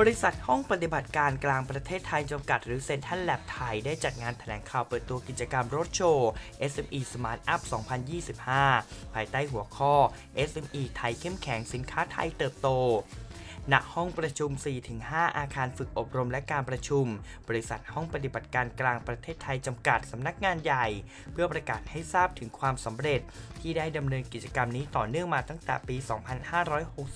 บริษัทห้องปฏิบัติการกลางประเทศไทยจำกัดหรือเซ็นทรัลแลบไทยได้จัดงานแถลงข่าวเปิดตัวกิจกรรมรถโชว์ SME Smart Up 2025 ภายใต้หัวข้อ SME ไทยเข้มแข็งสินค้าไทยเติบโต ณห้องประชุม 4-5 อาคารฝึกอบรมและการประชุม บริษัทห้องปฏิบัติการกลางประเทศไทยจำกัดสำนักงานใหญ่ เพื่อประกาศให้ทราบถึงความสำเร็จ ที่ได้ดำเนินกิจกรรมนี้ต่อเนื่องมาตั้งแต่ปี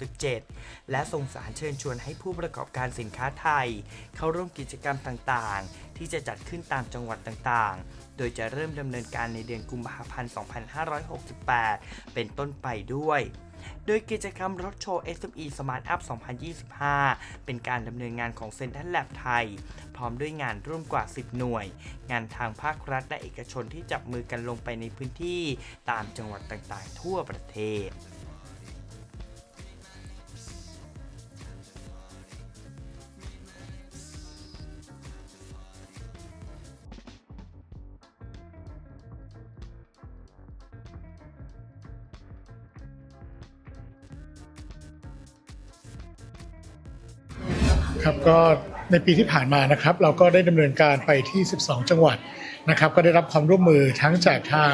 2567 และส่งสารเชิญชวนให้ผู้ประกอบการสินค้าไทย เข้าร่วมกิจกรรมต่างๆ ที่จะจัดขึ้นตามจังหวัดต่างๆโดยจะเริ่มดำเนินการในเดือนกุมภาพันธ์ 2568 เป็นต้นไปด้วย โดยกิจกรรมรถโชว์ SME Smart Up 2025 เป็นการดำเนินงานของเซ็นทรัลแลบไทย พร้อมด้วยงานร่วมกว่า 10 หน่วย งานทางภาครัฐและเอกชนที่จับมือกันลงไปในพื้นที่ ตามจังหวัดต่างๆ ทั่วประเทศ ครับก็ในปีที่ผ่านมานะครับ เราก็ได้ดำเนินการไปที่ 12 จังหวัดนะครับ ก็ได้รับความร่วมมือทั้งจากทาง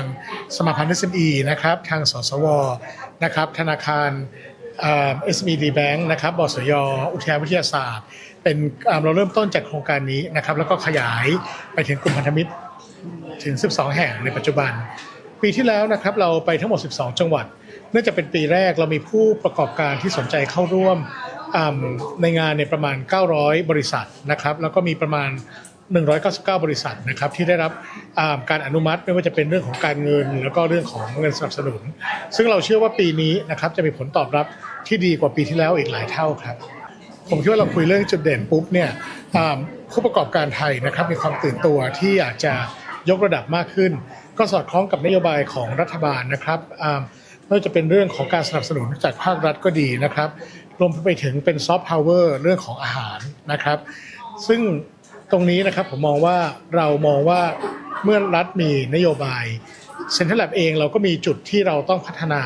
สมาพันธ์ SME นะครับ ทางสสวนะครับ ธนาคารเอ่อ SME Bank นะครับบสยอุทยานวิทยาศาสตร์ เป็นเราเริ่มต้นจากโครงการนี้นะครับ แล้วก็ขยายไปถึงกลุ่มพันธมิตรถึง 12 แห่งในปัจจุบัน ปีที่แล้วนะครับเราไปทั้งหมด 12 จังหวัด เนื่องจากเป็นปีแรกเรามีผู้ประกอบการที่สนใจเข้าร่วม ในงานเนี่ยประมาณ 900 บริษัทนะครับแล้วก็มีประมาณ 199 บริษัทนะครับที่ได้รับการอนุมัติไม่ว่าจะเป็นเรื่องของการเงิน แล้วก็เรื่องของเงินสนับสนุน ซึ่งเราเชื่อว่าปีนี้นะครับจะมีผลตอบรับที่ดีกว่าปีที่แล้วอีกหลายเท่าครับ ผมคิดว่าเราคุยเรื่องจุดเด่นปุ๊บเนี่ยผู้ประกอบการไทยนะครับมีความตื่นตัวที่อยากจะยกระดับมากขึ้น ก็สอดคล้องกับนโยบายของรัฐบาลนะครับไม่ว่าจะเป็นเรื่องของการสนับสนุนจากภาครัฐก็ดีนะครับ รวมไปถึงเป็นซอฟต์พาวเวอร์เรื่องของอาหารนะครับ ซึ่งตรงนี้นะครับผมมองว่าเรามองว่าเมื่อรัฐมีนโยบายเซ็นทรัลแลบเองเราก็มีจุดที่เราต้องพัฒนา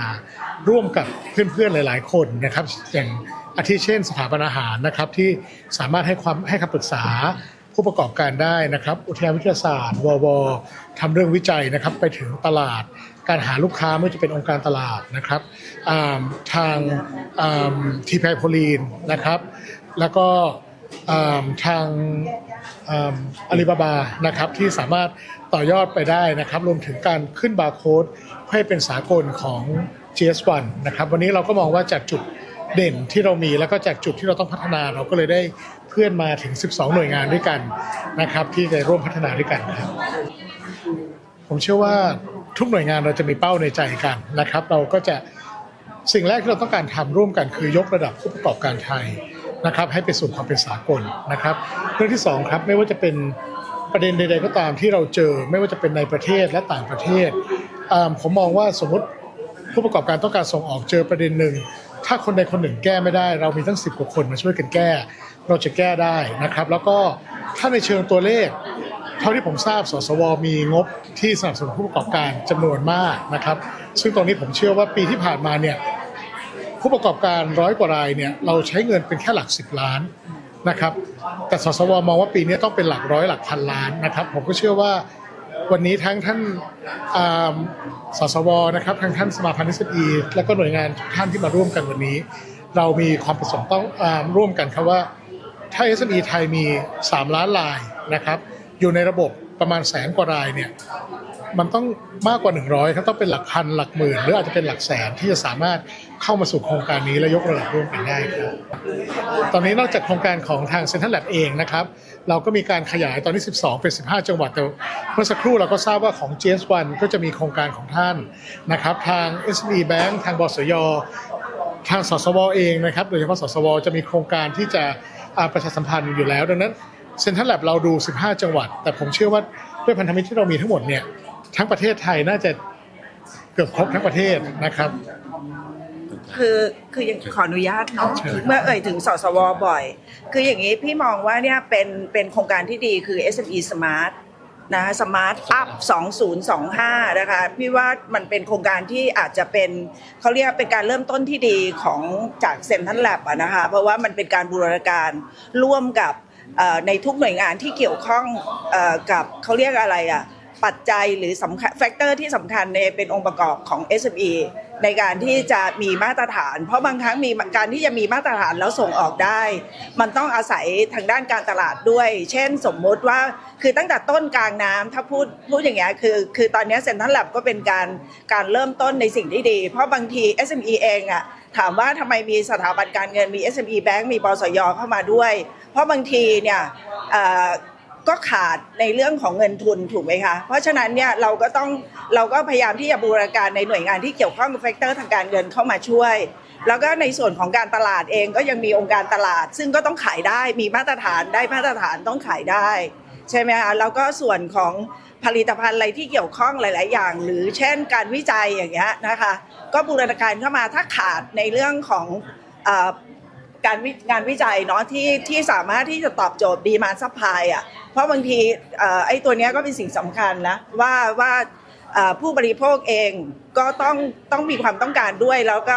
ร่วมกับเพื่อนๆหลาย ๆ คนนะครับ อย่างอาทิเช่น สถาบันอาหารนะครับที่สามารถให้ความให้คำปรึกษาผู้ประกอบการได้นะครับ อุทยานวิทยาศาสตร์ววทำเรื่องวิจัยนะครับ ไปถึงตลาด การหาลูกค้าไม่ว่าจะเป็นองค์การตลาดนะครับาทางทีแพโพลีนนะครับ แล้วก็าทางอาลีบาบานะครับที่สามารถต่อยอดไปได้นะครับ รวมถึงการขึ้นบาร์โค้ดให้เป็นสากลของ GS1 นะครับวันนี้เราก็มองว่าจากจุดเด่นที่เรามีแล้วก็จากจุดที่เราต้องพัฒนาเราก็เลยได้เพื่อนมาถึง 12 หน่วยงานด้วยกันนะครับ ที่จะร่วมพัฒนาด้วยกันครับ ผมเชื่อว่า ทุกหน่วยงานเราจะมีเป้าในใจกันนะครับ เราก็จะสิ่งแรกที่เราต้องการทำร่วมกันคือยกระดับผู้ประกอบการไทยนะครับให้ไปสู่ความเป็นสากลนะครับเรื่องที่สองครับไม่ว่าจะเป็นประเด็นใด ๆ ก็ตามที่เราเจอ ไม่ว่าจะเป็นในประเทศและต่างประเทศผมมองว่าสมมติผู้ประกอบการต้องการส่งออกเจอประเด็นหนึ่งถ้าคนใดคนหนึ่งแก้ไม่ได้ เรามีตั้ง 10กว่าคนมาช่วยกันแก้ เราจะแก้ได้นะครับ แล้วก็ถ้าในเชิงตัวเลข เท่าที่ผมทราบสสวมีงบที่สนับสนุนผู้ประกอบการจำนวนมากนะครับ ซึ่งตรงนี้ผมเชื่อว่าปีที่ผ่านมาเนี่ยผู้ประกอบการร้อยกว่ารายเนี่ยเราใช้เงินเป็นแค่หลัก 10 ล้านนะครับ แต่สสวมองว่าปีนี้ต้องเป็นหลักร้อยหลักพันล้านนะครับ ผมก็เชื่อว่าวันนี้ทั้งท่านสสวนะครับทั้งท่านสมาพันธ์ SME แล้วก็หน่วยงานทุกท่านที่มาร่วมกันวันนี้ เรามีความประสงค์ต้องอร่วมกันครับว่าถ้า SME ไทยมี 3 ล้านรายนะครับ อยู่ในระบบประมาณแสนกว่ารายเนี่ยมันต้องมากกว่า 100ครับต้องเป็นหลักพันหลักหมื่น หรืออาจจะเป็นหลักแสนที่จะสามารถเข้ามาสู่โครงการนี้และยกระดับร่วมกันได้ครับ ตอนนี้นอกจากโครงการของทางเซ็นทรัลแลบเองนะครับ เราก็มีการขยายตอนนี้ 12 เป็น 15 จังหวัดแต่เมื่อสักครู่เราก็ทราบว่าของ GS1 ก็จะมีโครงการของท่านนะครับ ทาง SME Bank ทางบสยทางสสวเองนะครับ โดยเฉพาะสสวจะมีโครงการที่จะประชาสัมพันธ์อยู่แล้ว ดังนั้น เซ็นทรัลแลบเราดู 15 จังหวัด แต่ผมเชื่อว่าด้วยพันธมิตรที่เรามีทั้งหมดเนี่ยทั้งประเทศไทยน่าจะเกือบครบทั้งประเทศนะครับ คือคือยังขออนุญาตเนาะเชิญครับเมื่อเอ่ยถึงสสวบ่อย คืออย่างนี้พี่มองว่าเนี่ยเป็นเป็นโครงการที่ดีคือ SME Smart นะสมาร์ทอัพ2025 นะคะพี่ว่ามันเป็นโครงการที่อาจจะเป็นเขาเรียกเป็นการเริ่มต้นที่ดีของจากเซ็นทรัลแลบนะคะเพราะว่ามันเป็นการบูรณาการร่วมกับเอ่อ ในทุกหน่วยงานที่เกี่ยวข้องกับเขาเรียกอะไรอะปัจจัยหรือสำคัญแฟกเตอร์ที่สำคัญในเป็นองค์ประกอบของ SME ในการที่จะมีมาตรฐาน เพราะบางครั้งมีการที่จะมีมาตรฐานแล้วส่งออกได้ มันต้องอาศัยทางด้านการตลาดด้วย เช่นสมมุติว่าคือตั้งแต่ต้นกลางน้ำถ้าพูดพูดอย่างเงี้ยคือคือตอนนี้เซ็นทรัลแลบก็เป็นการการเริ่มต้นในสิ่งที่ดี เพราะบางที SME เองอะ ถามว่าทำไมมีสถาบันการเงินมี SME Bank มีปสยเข้ามาด้วย เพราะบางทีเนี่ยก็ขาดในเรื่องของเงินทุนถูกไหมคะ เพราะฉะนั้นเนี่ยเราก็ต้องเราก็พยายามที่จะบูรณาการในหน่วยงานที่เกี่ยวข้องกับแฟกเตอร์ทางการเงินเข้ามาช่วย แล้วก็ในส่วนของการตลาดเองก็ยังมีองค์การตลาด ซึ่งก็ต้องขายได้มีมาตรฐานได้มาตรฐานต้องขายได้ ใช่ไหมคะแล้วก็ส่วนของ ผลิตภัณฑ์อะไรที่เกี่ยวข้องหลาย ๆ อย่าง หรือเช่นการวิจัยอย่างเงี้ยนะคะก็บูรณาการเข้ามาถ้าขาดในเรื่องของอการวิงานวิจัยเนาะที่ที่สามารถที่จะตอบโจทย์ดีมาซัพพลายอะเพราะบางทีอไอ้ตัวเนี้ยก็เป็นสิ่งสำคัญนะว่าว่าผู้บริโภคเองก็ต้องต้องมีความต้องการด้วย แล้วก็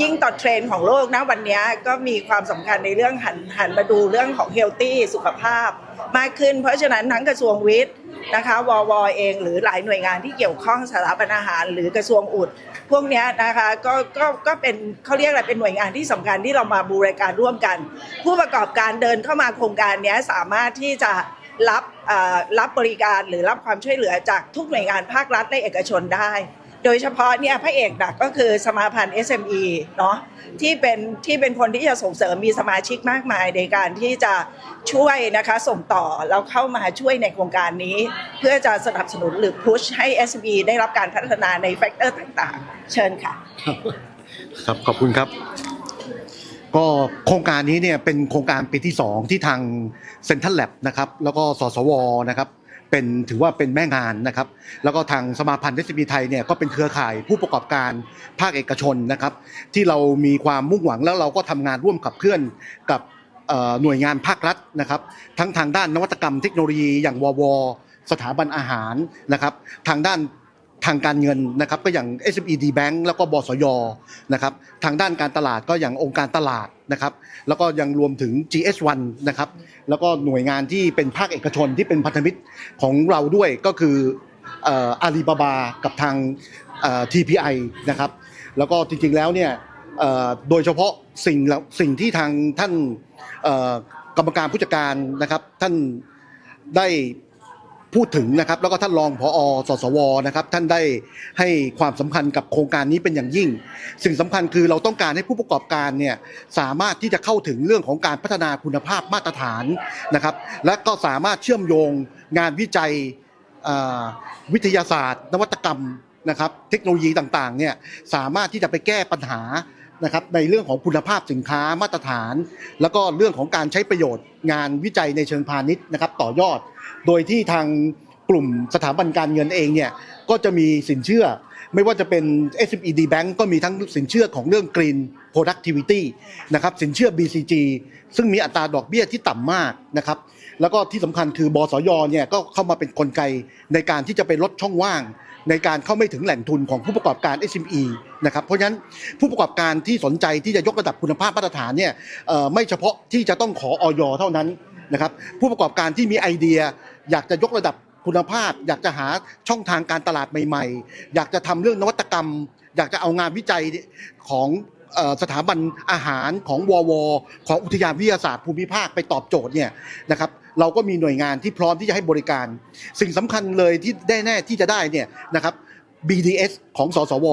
ยิ่งต่อเทรนด์ของโลกนะวันนี้ก็มีความสำคัญในเรื่องหันหันมาดูเรื่องของเฮลตี้สุขภาพ มากขึ้น เพราะฉะนั้นทั้งกระทรวงวิทย์นะคะววเองหรือหลายหน่วยงานที่เกี่ยวข้องสถาบันอาหาร หรือกระทรวงอุด พวกนี้นะคะก็ก็ก็เป็นเขาเรียกอะไรเป็นหน่วยงานที่สำคัญที่เรามาบูรการร่วมกัน ผู้ประกอบการเดินเข้ามาโครงการนี้สามารถที่จะรับเอ่อรับบริการหรือรับความช่วยเหลือจากทุกหน่วยงานภาครัฐและเอกชนได้ โดยเฉพาะเนี่ยพระเอกหลักก็คือสมาพันธ์ SME เนาะที่เป็นที่เป็นคนที่จะส่งเสริมมีสมาชิกมากมายในการที่จะช่วยนะคะส่งต่อแล้วเข้ามาช่วยในโครงการนี้ เพื่อจะสนับสนุนหรือพุชให้ SME ได้รับการพัฒนาในแฟกเตอร์ต่างๆ เชิญค่ะ ครับขอบคุณครับ ก็โครงการนี้เนี่ยเป็นโครงการปีที่ 2 ที่ทางเซ็นทรัลแลบนะครับแล้วก็สสวนะครับ เป็นถือว่าเป็นแม่งานนะครับ แล้วก็ทางสมาพันธ์เทศบีไทยเนี่ยก็เป็นเครือข่ายผู้ประกอบการภาคเอกชนนะครับ ที่เรามีความมุ่งหวังแล้วเราก็ทำงานร่วมขับเคลื่อนกับหน่วยงานภาครัฐนะครับ ทั้งทางด้านนวัตกรรมเทคโนโลยีอย่างววสถาบันอาหารนะครับ ทางด้าน ทางการเงินนะครับก็อย่าง SME D Bank แล้วก็บสยนะครับทางด้านการตลาดก็อย่างองค์การตลาดนะครับแล้วก็ยังรวมถึง GS1 นะครับแล้วก็หน่วยงานที่เป็นภาคเอกชนที่เป็นพันธมิตรของเราด้วยก็คืออาลีบาบากับทาง TPI นะครับแล้วก็จริงๆแล้วเนี่ยโดยเฉพาะสิ่งเหล่าสิ่งที่ทางท่านกรรมการผู้จัดการนะครับท่านได้ พูดถึงนะครับ แล้วก็ท่านรองผอสสวนะครับ ท่านได้ให้ความสำคัญกับโครงการนี้เป็นอย่างยิ่ง สิ่งสำคัญคือเราต้องการให้ผู้ประกอบการเนี่ยสามารถที่จะเข้าถึงเรื่องของการพัฒนาคุณภาพมาตรฐานนะครับ และก็สามารถเชื่อมโยงงานวิจัยวิทยาศาสตร์ นวัตกรรมนะครับ เทคโนโลยีต่างๆเนี่ยสามารถที่จะไปแก้ปัญหา นะครับในเรื่องของคุณภาพสินค้ามาตรฐาน แล้วก็เรื่องของการใช้ประโยชน์งานวิจัยในเชิงพาณิชย์นะครับต่อยอด โดยที่ทางกลุ่มสถาบันการเงินเองเนี่ยก็จะมีสินเชื่อ ไม่ว่าจะเป็น SME D Bank ก็มีทั้งสินเชื่อของเรื่อง Green Productivity นะครับสินเชื่อ BCG ซึ่งมีอัตราดอกเบี้ยที่ต่ำมากนะครับ แล้วก็ที่สำคัญคือบสยเนี่ยก็เข้ามาเป็นนกลไกในการที่จะไปลดช่องว่าง ในการเข้าไม่ถึงแหล่งทุนของผู้ประกอบการ SME นะครับเพราะฉะนั้นผู้ประกอบการที่สนใจที่จะยกระดับคุณภาพมาตรฐานเนี่ยไม่เฉพาะที่จะต้องขอออยเท่านั้นนะครับผู้ประกอบการที่มีไอเดีย อยากจะยกระดับคุณภาพ อยากจะหาช่องทางการตลาดใหม่ ๆ อยากจะทำเรื่องนวัตกรรม อยากจะเอางานวิจัยของสถาบันอาหารของวว ของอุทยานวิทยาศาสตร์ภูมิภาคไปตอบโจทย์เนี่ยนะครับ เราก็มีหน่วยงานที่พร้อมที่จะให้บริการ สิ่งสำคัญเลยที่ได้แน่ที่จะได้เนี่ยนะครับ BDS ของสสว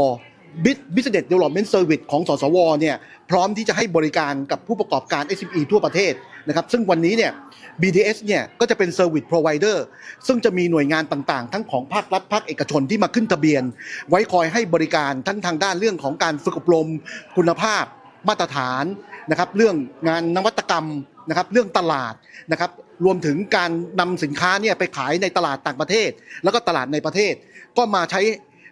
Business Development Service ของสสวเนี่ยพร้อมที่จะให้บริการกับผู้ประกอบการ SME ทั่วประเทศนะครับซึ่งวันนี้เนี่ย BDS เนี่ยก็จะเป็น Service Provider ซึ่งจะมีหน่วยงานต่างๆ ทั้งของภาครัฐภาคเอกชนที่มาขึ้นทะเบียน ไว้คอยให้บริการทั้งทางด้านเรื่องของการฝึกอบรม คุณภาพ มาตรฐานนะครับเรื่องงานนวัตกรรมนะครับเรื่องตลาดนะครับ รวมถึงการนำสินค้าเนี่ยไปขายในตลาดต่างประเทศ แล้วก็ตลาดในประเทศ ก็มาใช้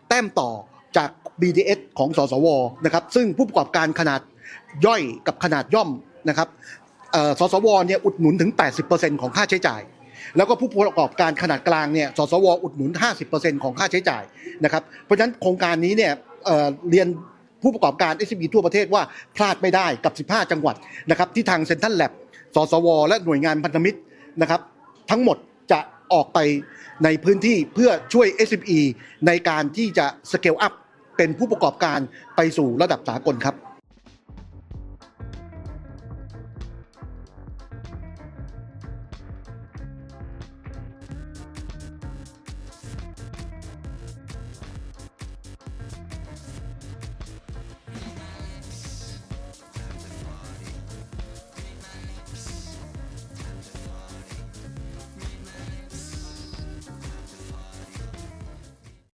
แต้มต่อจาก BDS ของสสวนะครับซึ่งผู้ประกอบการขนาดย่อยกับขนาดย่อมนะครับสสวเนี่ยอุดหนุนถึง 80%ของค่าใช้จ่าย แล้วก็ผู้ประกอบการขนาดกลางเนี่ยสสวอุดหนุน 50%ของค่าใช้จ่ายนะครับเพราะฉะนั้นโครงการนี้เนี่ยเเรียนผู้ประกอบการ SME ทั่วประเทศว่าพลาดไม่ได้กับ 15 จังหวัดนะครับที่ทางเซ็นทรัลแลบสสว และหน่วยงานพันธมิตร นะครับ ทั้งหมดจะออกไปในพื้นที่เพื่อช่วย SME ในการที่จะสเกลอัพเป็นผู้ประกอบการไปสู่ระดับสากลครับ